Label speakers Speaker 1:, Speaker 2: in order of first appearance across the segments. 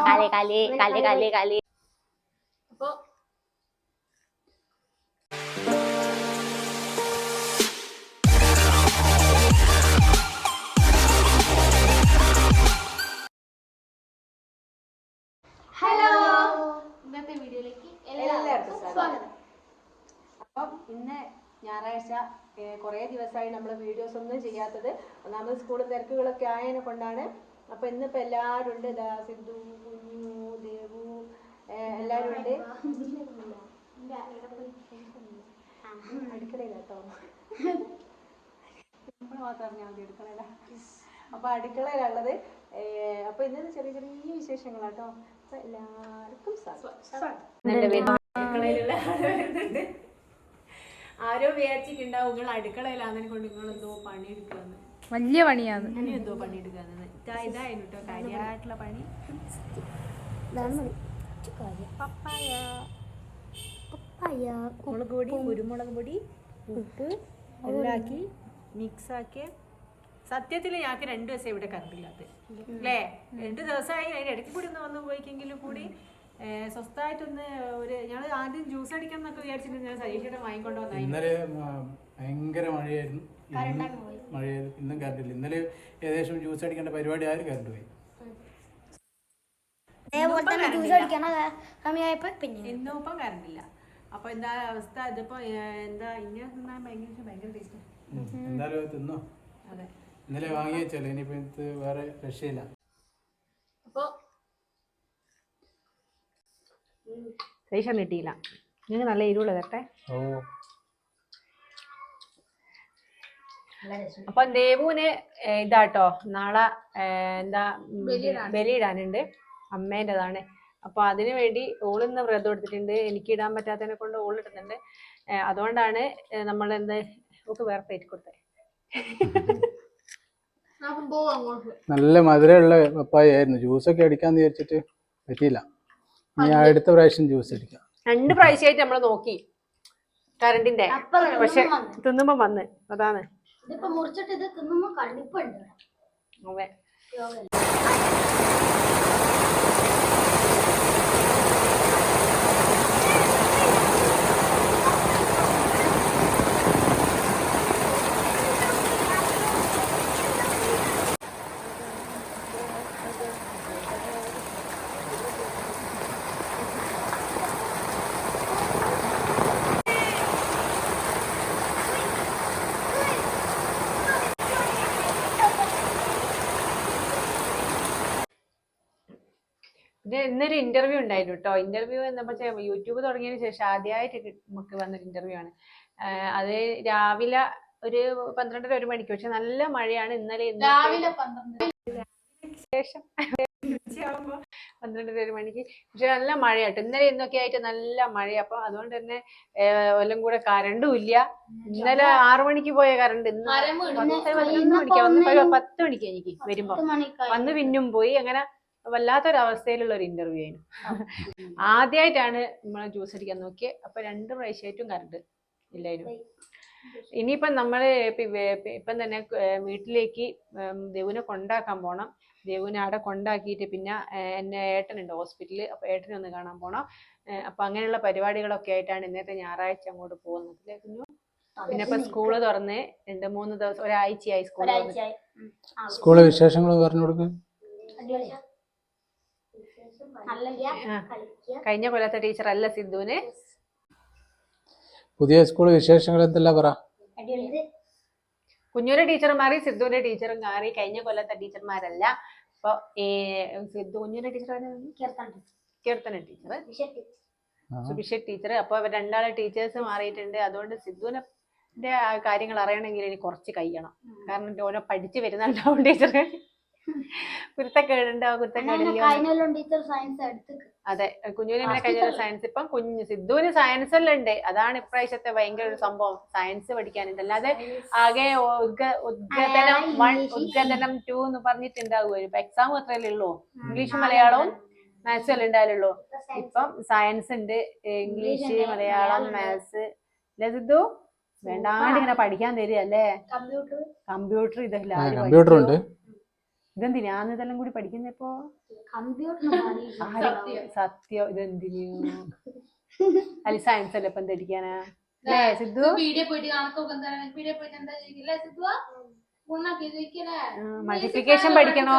Speaker 1: കളി കളി കളി കളി കളി
Speaker 2: ഹലോ. ഇന്നത്തെ വീഡിയോയിലേക്ക് എല്ലാവർക്കും സ്വാഗതം.
Speaker 3: അപ്പം ഇന്ന് ഞായറാഴ്ച കുറേ ദിവസമായി നമ്മൾ വീഡിയോസ് ഒന്നും ചെയ്യാത്തത്. ഒന്നാമത് സ്കൂൾ തിരക്കുകളൊക്കെ ആയതിനെ കൊണ്ടാണ് അപ്പം ഇന്നിപ്പോൾ എല്ലാവരും ഉണ്ട് ഇതാ സിന്ധു കുഞ്ഞു ദേവു എല്ലാവരും ഉണ്ട്. അടുക്കളയിലാട്ടോ നമ്മൾ മാത്രം ഞാൻ മതി അടുക്കളയില. അപ്പം അടുക്കളയിലുള്ളത് അപ്പം ഇന്ന് ചെറിയ ചെറിയ വിശേഷങ്ങളാട്ടോ. അപ്പം എല്ലാവർക്കും സ്വാഗതം ആരോ വിചാരിച്ചിട്ടുണ്ടാവും നിങ്ങൾ അടുക്കളയിലാന്നെ കൊണ്ട് നിങ്ങൾ എന്തോ പണിയെടുക്കാന്ന്.
Speaker 2: വലിയ പണിയാണ്.
Speaker 3: എന്തോ പണിയെടുക്കാന്ന്. ഇതായിരുന്നു കേട്ടോ കാര്യമായിട്ടുള്ള പണി? മുളക് പൊടി കുരുമുളക് പൊടി ഉപ്പ് ഉണ്ടാക്കി മിക്സാക്കി സത്യത്തിൽ ഞങ്ങൾക്ക് രണ്ടു ദിവസം ഇവിടെ കറണ്ടില്ലാത്ത. അല്ലേ രണ്ടു ദിവസമായി അതിന്റെ ഇടയ്ക്ക് കൂടി ഒന്ന് വന്ന് പോയിക്കെങ്കിലും കൂടി സ്വസ്ഥമായിട്ടൊന്ന് ഒരു ഞങ്ങൾ ആദ്യം ജ്യൂസ് അടിക്കാൻ എന്നൊക്കെ വിചാരിച്ചിട്ട് ഞാൻ സജീഷയുടെ വാങ്ങിക്കൊണ്ട് വന്നായി
Speaker 4: ഇന്നലെ ഭയങ്കര മഴയായിരുന്നു. ഇന്നും മഴയായിരുന്നു. ഇന്നും കറണ്ടില്ല ഇന്നലെ ഏകദേശം ജ്യൂസ് അടിക്കേണ്ട പരിപാടി ആരും കറണ്ട് പോയി
Speaker 1: അതേപോലെ തന്നെ ജ്യൂസ് അടിക്കണ സമയമായപ്പോ പിന്നെ.
Speaker 3: ഇന്നും ഇപ്പം കറണ്ടില്ല അപ്പൊ എന്താ അവസ്ഥ? ഇതിപ്പോ എന്താ ഇങ്ങനെ തിന്നാൻ ഭയങ്കര ഭയങ്കര ടേസ്റ്റ്.
Speaker 4: എന്തായാലും തിന്നോ?
Speaker 3: അതെ.
Speaker 4: ഇന്നലെ വാങ്ങി വെച്ചല്ലേ ഇനിയിപ്പോ വേറെ രക്ഷയില്ല.
Speaker 2: അപ്പൊ
Speaker 3: സജീഷൻ കിട്ടിയില്ല നിങ്ങൾക്ക് നല്ല എരിവുള്ള തട്ടെ അപ്പൊ ദേവുവിന് ഇതാട്ടോ നാളെ എന്താ ബലിയിടാനുണ്ട്. അമ്മേന്റെതാണ് അപ്പൊ അതിനു വേണ്ടി ഓളിന്ന് വ്രതം എടുത്തിട്ടുണ്ട്. എനിക്ക് ഇടാൻ പറ്റാത്തതിനെ കൊണ്ട് ഓൾ ഇടുന്നുണ്ട്. അതുകൊണ്ടാണ് നമ്മൾ എന്ത് ഓക്ക് വേറെ പേര് കൊടുത്തത്
Speaker 4: നല്ല മധുരമുള്ള പപ്പായ ആയിരുന്നു ജ്യൂസൊക്കെ അടിക്കാന്ന് വിചാരിച്ചിട്ട് പറ്റിയില്ല. ഇനി അടുത്ത പ്രാവശ്യം ജ്യൂസ് അടിക്കാം.
Speaker 3: രണ്ട് പ്രാവശ്യമായിട്ട് നമ്മൾ നോക്കി കറണ്ടിന്റെ പക്ഷെ തിന്നുമ്പോ വന്ന്. അതാണ്.
Speaker 1: ഇതിപ്പോ മുറിച്ചിട്ട് ഇത് തിന്നുമ്പോ കണ്ടിപ്പുണ്ട്
Speaker 3: അതെ ഇന്നൊരു ഇന്റർവ്യൂ ഉണ്ടായിരുന്നു കേട്ടോ ഇന്റർവ്യൂ വെച്ചാൽ യൂട്യൂബ് തുടങ്ങിയതിന് ശേഷം ആദ്യമായിട്ട് നമുക്ക് വന്നൊരു ഇന്റർവ്യൂ ആണ്. അത് രാവിലെ ഒരു പന്ത്രണ്ടര ഒരു മണിക്ക്. പക്ഷെ നല്ല മഴയാണ് ഇന്നലെ
Speaker 2: രാവിലെ
Speaker 3: ശേഷം പന്ത്രണ്ടര ഒരു മണിക്ക്. പക്ഷെ നല്ല മഴയാട്ടോ. ഇന്നലെ ഇന്നൊക്കെ ആയിട്ട് നല്ല മഴ അപ്പൊ അതുകൊണ്ട് തന്നെ ഒല്ലം എല്ലാം കൂടെ കറണ്ടും ഇല്ല. ഇന്നലെ ആറു മണിക്ക് പോയ കറണ്ട് ഇന്ന്. പത്ത് പതിനൊന്ന് മണിക്കാ. പത്ത് മണിക്ക് എനിക്ക് വരുമ്പോ. വന്ന് പിന്നും പോയി. അങ്ങനെ വല്ലാത്തൊരു അവസ്ഥയിലുള്ള ഒരു ഇന്റർവ്യൂ ആയിരുന്നു ആദ്യമായിട്ടാണ് നമ്മൾ ജ്യൂസ് അടിക്കാൻ നോക്കിയത് അപ്പൊ രണ്ട് പ്രാവശ്യമായിട്ടും കറണ്ട് ഇല്ലായിരുന്നു. ഇനിയിപ്പം നമ്മൾ ഇപ്പൊ തന്നെ വീട്ടിലേക്ക് ദേവുവിനെ കൊണ്ടാക്കാൻ പോണം. ദേവുവിനെ അവിടെ കൊണ്ടാക്കിയിട്ട് പിന്നെ എന്നെ ഏട്ടനുണ്ട് ഹോസ്പിറ്റലിൽ അപ്പൊ ഏട്ടനെ ഒന്ന് കാണാൻ പോണം. അപ്പൊ അങ്ങനെയുള്ള പരിപാടികളൊക്കെ ആയിട്ടാണ് ഇന്നത്തെ ഞായറാഴ്ച അങ്ങോട്ട് പോകുന്നത് പിന്നെ ഇപ്പൊ സ്കൂൾ തുറന്ന് രണ്ട് മൂന്ന് ദിവസം ഒരാഴ്ചയായി സ്കൂൾ തുറന്ന്.
Speaker 4: സ്കൂളിലെ വിശേഷങ്ങൾ പറഞ്ഞു കൊടുക്ക്.
Speaker 3: ആ. കഴിഞ്ഞ കൊല്ലത്തെ ടീച്ചർ അല്ല സിദ്ധുവിന്
Speaker 4: പുതിയ സ്കൂൾ വിശേഷങ്ങൾ എന്തെല്ലാം പറ?
Speaker 3: കുഞ്ഞൂരെ ടീച്ചർ മാറി സിദ്ധുവിന്റെ ടീച്ചറും മാറി. കഴിഞ്ഞ കൊല്ലത്തെ ടീച്ചർമാരല്ല അപ്പൊ ഈ Sidhu കുഞ്ഞൂരെ teacher Keerthana teacher. Subhisha teacher അപ്പൊ രണ്ടാളെ ടീച്ചേഴ്സ് മാറിയിട്ടുണ്ട്. അതുകൊണ്ട് സിദ്ധുവിനെ കാര്യങ്ങൾ അറിയണമെങ്കിൽ ഇനി കുറച്ച് കഴിയണം. കാരണം ഓരോ പഠിച്ചു വരുന്നുണ്ടാവും ടീച്ചർ കുരുത്തക്കേടില്ല
Speaker 1: ടീച്ചർ സയൻസ് എടുത്ത്.
Speaker 3: അതെ കുഞ്ഞുവിന് കഴിഞ്ഞ സയൻസ് ഇപ്പം കുഞ്ഞു സിദ്ധുവിന് സയൻസ് എല്ലാം ഉണ്ട്. അതാണ് ഇപ്രാവശ്യത്തെ ഭയങ്കര ഒരു സംഭവം. സയൻസ് പഠിക്കാനുണ്ട് അല്ലാതെ ആകെ ഉദ്ഘനം ഉദ്ഗതനം വൺ ഉദ്ഗതനം ടു എന്ന് പറഞ്ഞിട്ടുണ്ടാവുക ഇപ്പൊ എക്സാം അത്രയല്ലേ ഉള്ളൂ. ഇംഗ്ലീഷും മലയാളവും മാത്സും അല്ലേ ഉണ്ടായാലുള്ളൂ ഇപ്പം സയൻസ് ഉണ്ട് ഇംഗ്ലീഷ് മലയാളം മാത്സ് അല്ലേ സിദ്ധു? വേണ്ടാണ്ട് ഇങ്ങനെ പഠിക്കാൻ തരിക അല്ലേ
Speaker 1: കമ്പ്യൂട്ടർ
Speaker 3: കമ്പ്യൂട്ടർ ഇതെല്ലാം
Speaker 4: കമ്പ്യൂട്ടർ
Speaker 3: പഠിക്കുവോ?
Speaker 4: ഉണ്ട്
Speaker 3: ഇതെന്തിനാന്ന് ഇതെല്ലാം കൂടി പഠിക്കുന്നപ്പോ സത്യം. ഇതെന്തിനു? അല്ല സയൻസ് അല്ലേ ഇപ്പം അല്ലേ സിദ്ധു? മൾട്ടിപ്ലിക്കേഷൻ പഠിക്കണോ?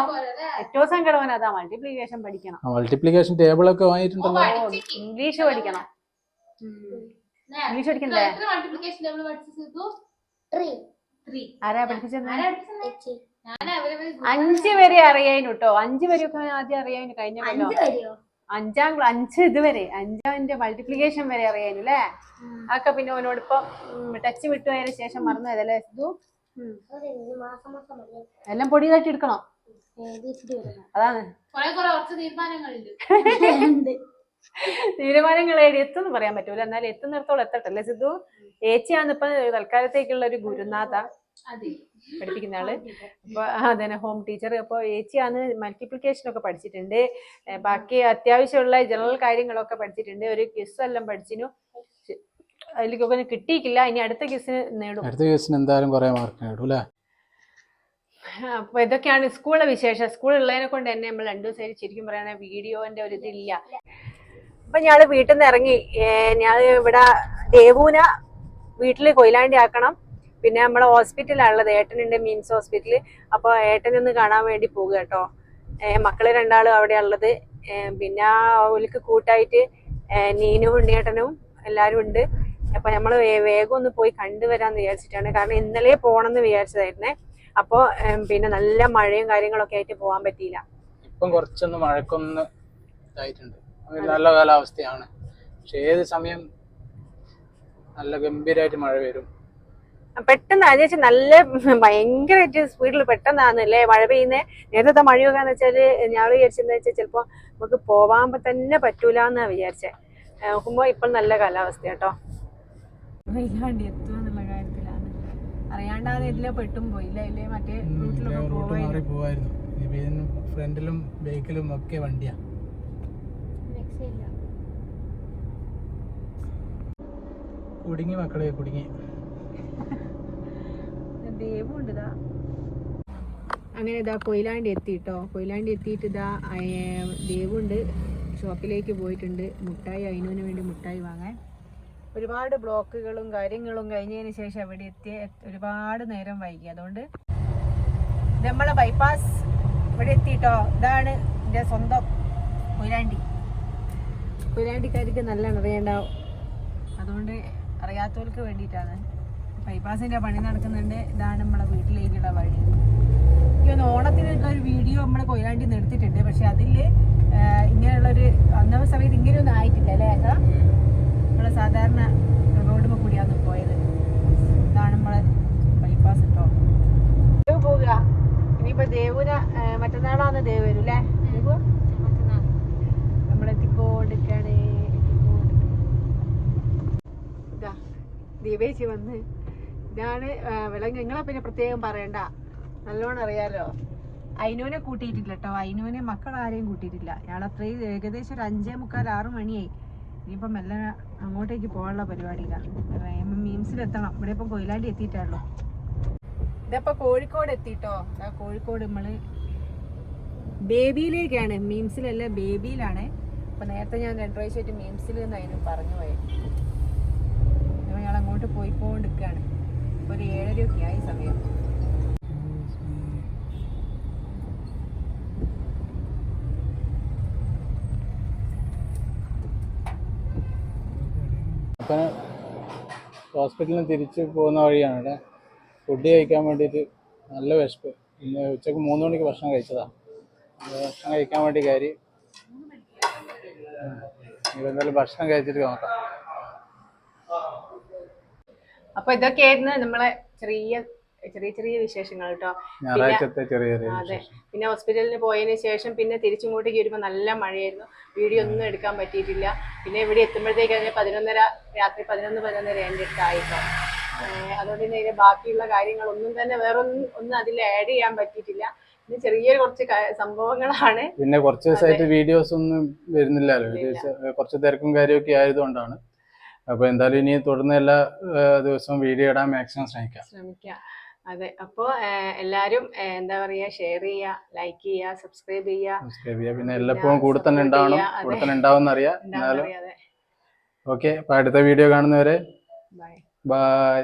Speaker 3: ഏറ്റവും സങ്കടവൻ അതാ മൾട്ടിപ്ലിക്കേഷൻ പഠിക്കണം.
Speaker 4: മൾട്ടിപ്ലിക്കേഷൻ ടേബിൾ ഒക്കെ വാങ്ങിയിട്ടുണ്ടല്ലോ.
Speaker 3: ഇംഗ്ലീഷ് പഠിക്കണം. ഇംഗ്ലീഷ് പഠിക്കണ്ടേ? ആരാ പഠിപ്പിച്ചത് അഞ്ച് വരെ ഒക്കെ കേട്ടോ അഞ്ച് വരെയൊക്കെ ആദ്യം അറിയാൻ കഴിഞ്ഞ കൊല്ലോ.
Speaker 1: അഞ്ച്
Speaker 3: അഞ്ചാം ഇതുവരെ അഞ്ചാമിന്റെ മൾട്ടിപ്ലിക്കേഷൻ വരെ. അറിയാനു അല്ലേ അതൊക്കെ പിന്നെ അവനോട് ഇപ്പൊ ടച്ച് വിട്ടുപോയതിനു ശേഷം മറന്നു അതല്ലേ
Speaker 1: മതി.
Speaker 3: എല്ലാം പൊടിയായിട്ട് എടുക്കണം.
Speaker 1: എഴുതിച്ചിട്ട് വരുന്നത്
Speaker 3: അതാണ്. തീരുമാനങ്ങൾ എത്തുന്നു പറയാൻ പറ്റൂല. എന്നാൽ എത്തുന്നിടത്തോളം എത്തട്ടല്ലേ സിദ്ധു? ഏച്ചിയാണ് ഇപ്പൊ തൽക്കാലത്തേക്കുള്ള ഒരു ഗുരുനാഥ. പഠിപ്പിക്കുന്ന ആൾ. അപ്പൊ അതന്നെ ഹോം ടീച്ചർ അപ്പൊ ഏച്ചിയാണ് മൾട്ടിപ്ലിക്കേഷൻ ഒക്കെ പഠിച്ചിട്ടുണ്ട്. ബാക്കി അത്യാവശ്യമുള്ള ജനറൽ കാര്യങ്ങളൊക്കെ പഠിച്ചിട്ടുണ്ട്. ഒരു ക്വിസ് എല്ലാം പഠിച്ചിനു. അതിലേക്കൊക്കെ കിട്ടിയിട്ടില്ല. ഇനി അടുത്ത ക്വിസിന് നേടും.
Speaker 4: അടുത്ത ക്വിസിന് എന്തായാലും കുറെ മാർക്ക് നേടും അല്ലേ?
Speaker 3: അപ്പൊ ഇതൊക്കെയാണ് സ്കൂളിലെ വിശേഷം. സ്കൂളുള്ളതിനെ കൊണ്ട് തന്നെ നമ്മൾ രണ്ടു ദിവസം ശരിക്കും പറയുന്ന വീഡിയോന്റെ ഒരു ഇതില്ല. അപ്പൊ ഞാൻ വീട്ടിൽ നിന്ന് ഇറങ്ങി. ഞാൻ ഇവിടെ ദേവൂന വീട്ടിൽ കൊയിലാണ്ടി ആക്കണം. പിന്നെ നമ്മളെ ഹോസ്പിറ്റലാണുള്ളത്. ഏട്ടനുണ്ട് മീൻസ് ഹോസ്പിറ്റൽ അപ്പോൾ ഏട്ടനൊന്ന് കാണാൻ വേണ്ടി പോകുക കേട്ടോ. മക്കൾ രണ്ടാളും അവിടെ ഉള്ളത് പിന്നെ അവർക്ക് കൂട്ടായിട്ട് നീനും ഉണ്ണിയേട്ടനും എല്ലാവരും ഉണ്ട്. അപ്പൊ നമ്മൾ വേഗം ഒന്ന് പോയി കണ്ടുവരാന്ന് വിചാരിച്ചിട്ടാണ്. കാരണം ഇന്നലെ പോണെന്ന് വിചാരിച്ചതായിരുന്നേ. അപ്പോൾ പിന്നെ നല്ല മഴയും കാര്യങ്ങളൊക്കെ ആയിട്ട് പോകാൻ പറ്റിയില്ല.
Speaker 4: ഇപ്പം കുറച്ചൊന്ന് മഴക്കൊന്ന് ഇതായിട്ടുണ്ട്. നല്ല കാലാവസ്ഥയാണ്. പക്ഷെ ഏത് സമയം നല്ല ഗംഭീരമായിട്ട് മഴ വരും.
Speaker 3: പെട്ടെന്ന് അത് വെച്ചാൽ നല്ല ഭയങ്കരമായിട്ട് സ്പീഡിൽ പെട്ടെന്നാണ് അല്ലേ മഴ പെയ്യുന്നത് നേരത്തെ മഴയൊക്കെ എന്ന് വെച്ചാൽ ഞാൻ വിചാരിച്ചെന്ന് വെച്ചാൽ ചിലപ്പോ നമുക്ക് പോവാൻ തന്നെ പറ്റൂല എന്നാ വിചാരിച്ചത് നോക്കുമ്പോ ഇപ്പൊ നല്ല കാലാവസ്ഥ കേട്ടോ വൈകാണ്ടി എത്തുക എന്നുള്ള കാര്യത്തിലാണ്. അറിയാണ്ടാണ് ഇതിലെ പെട്ടും പോയില്ല. ഇല്ലേ മറ്റേ റൂട്ടിലൊക്കെ
Speaker 4: റൂട്ട്
Speaker 3: പോവായിരുന്നു.
Speaker 4: മാറി പോവായിരുന്നു. ഇപ്പൊ ഇതിന് ഫ്രണ്ടിലും ബേക്കിലും ഒക്കെ വണ്ടിയാ. കുടുങ്ങി മക്കളെ കുടുങ്ങി.
Speaker 3: ദേവുണ്ട് ഇതാ അങ്ങനെ ഇതാ കൊയിലാണ്ടി എത്തിട്ടോ. കൊയിലാണ്ടി എത്തിയിട്ട് ഇതാ ദേവുണ്ട്. ഷോപ്പിലേക്ക് പോയിട്ടുണ്ട്. മുട്ടായി അതിനുവിന് വേണ്ടി മുട്ടായി വാങ്ങാൻ. ഒരുപാട് ബ്ലോക്കുകളും കാര്യങ്ങളും കഴിഞ്ഞതിന് ശേഷം അവിടെ എത്തി ഒരുപാട് നേരം വൈകി. അതുകൊണ്ട് നമ്മളെ ബൈപ്പാസ് ഇവിടെ എത്തിയിട്ടോ ഇതാണ് എന്റെ സ്വന്തം കൊയിലാണ്ടി. കൊയിലാണ്ടിക്കാർക്ക് നല്ല അറിയണ്ടാവും. അതുകൊണ്ട് അറിയാത്തവർക്ക് വേണ്ടിയിട്ടാണ്. ബൈപ്പാസിന്റെ പണി നടക്കുന്നുണ്ട്. ഇതാണ് നമ്മളെ വീട്ടിലേക്കുള്ള വഴി. ഈ ഒന്ന് ഓണത്തിനുള്ള ഒരു വീഡിയോ നമ്മൾ കൊയിലാണ്ടി എടുത്തിട്ടുണ്ട്. പക്ഷെ അതിൽ ഇങ്ങനെയുള്ളൊരു അന്ന സമയത്ത് ഇങ്ങനെയൊന്നും ആയിട്ടില്ല അല്ലേ? ഏട്ടാ നമ്മളെ സാധാരണ റോഡ് കൂടിയാണ് പോയത്. ഇതാണ് നമ്മളെ ബൈപ്പാസ് കേട്ടോ. ദേവ് പോവുക. ഇനിയിപ്പോ ദേവുന മറ്റന്നാളാണ് ദേവ് വരും അല്ലേ? ദേവു ദീപേച്ചി വന്ന്. ഇതാണ് വിളങ്ങ് നിങ്ങളെ പിന്നെ പ്രത്യേകം പറയണ്ട. നല്ലോണം അറിയാലോ. അയിനൂനെ കൂട്ടിയിട്ടില്ല കേട്ടോ അയിനൂനെ മക്കൾ ആരെയും കൂട്ടിയിട്ടില്ല. ഇയാൾ അത്രയും ഏകദേശം ഒരു അഞ്ചേ മുക്കാൽ ആറ് മണിയായി. ഇനിയിപ്പം മെല്ലെ അങ്ങോട്ടേക്ക് പോകാനുള്ള പരിപാടിയിലാണ് മീംസിലെത്തണം ഇവിടെ ഇപ്പം കൊയിലാണ്ടി എത്തിയിട്ടാണല്ലോ. ഇതിപ്പോൾ കോഴിക്കോട് എത്തിട്ടോ? കോഴിക്കോട് നമ്മൾ ബേബിയിലേക്കാണ്. മീംസിലല്ല ബേബിയിലാണ്. അപ്പം നേരത്തെ ഞാൻ രണ്ടു പ്രാവശ്യമായിട്ട് മീംസിൽ അതിന് പറഞ്ഞു പോയത് ഞങ്ങൾ അങ്ങോട്ട് പോയിക്കൊണ്ടിരിക്കുകയാണ് ഒരു ഏഴരയൊക്കെ ആയി സമയം
Speaker 4: ഹോസ്പിറ്റലിൽ തിരിച്ച് പോകുന്ന വഴിയാണ് ഇവിടെ. ഫുഡ് കഴിക്കാൻ വേണ്ടിയിട്ട് നല്ല വിശപ്പ്. ഇന്ന് ഉച്ചയ്ക്ക് മൂന്ന് മണിക്ക് ഭക്ഷണം കഴിച്ചതാണ് ഭക്ഷണം കഴിക്കാൻ വേണ്ടി കയറി. ഇനി എന്തായാലും ഭക്ഷണം കഴിച്ചിട്ട് നോക്കാം
Speaker 3: അപ്പൊ ഇതൊക്കെയായിരുന്നു നമ്മളെ ചെറിയ ചെറിയ ചെറിയ വിശേഷങ്ങൾ കേട്ടോ
Speaker 4: ഞായറാഴ്ചത്തെ ചെറിയ ചെറിയ
Speaker 3: അതെ. പിന്നെ ഹോസ്പിറ്റലിൽ പോയതിന് ശേഷം പിന്നെ തിരിച്ചിങ്ങോട്ടേക്ക് വരുമ്പോൾ നല്ല മഴയായിരുന്നു. വീഡിയോ ഒന്നും എടുക്കാൻ പറ്റിയിട്ടില്ല. പിന്നെ ഇവിടെ എത്തുമ്പോഴത്തേക്ക് അതിന് പതിനൊന്നര രാത്രി പതിനൊന്ന് പതിനൊന്നര എന്റെ അടുത്തായിട്ടോ അതുകൊണ്ട് തന്നെ ഇതിന്റെ ബാക്കിയുള്ള കാര്യങ്ങളൊന്നും തന്നെ വേറൊന്നും ഒന്നും ഒന്നും അതിൽ ആഡ് ചെയ്യാൻ പറ്റിയിട്ടില്ല. പിന്നെ ചെറിയ കുറച്ച് സംഭവങ്ങളാണ്.
Speaker 4: പിന്നെ കുറച്ച് ദിവസമായിട്ട് വീഡിയോസ് ഒന്നും വരുന്നില്ലല്ലോ. കുറച്ച് തിരക്കും കാര്യമൊക്കെ ആയതുകൊണ്ടാണ്. അപ്പൊ എന്തായാലും ഇനി തുടർന്ന് എല്ലാ ദിവസവും വീഡിയോ ഇടാൻ മാക്സിമം ശ്രമിക്കാം.
Speaker 3: ശ്രമിക്കാം. അതെ അപ്പോ എല്ലാരും എന്താ പറയാ ഷെയർ ചെയ്യുക ലൈക്ക് ചെയ്യുക സബ്സ്ക്രൈബ് ചെയ്യുക
Speaker 4: സബ്സ്ക്രൈബ് ചെയ്യുക പിന്നെ എല്ലപ്പോഴും കൂടെ തന്നെ ഉണ്ടാവണം. കൂടെ തന്നെ ഉണ്ടാവും അറിയാം. എന്നാലും ഓക്കെ അപ്പൊ അടുത്ത വീഡിയോ കാണുന്നവരെ
Speaker 3: ബൈ
Speaker 4: ബൈ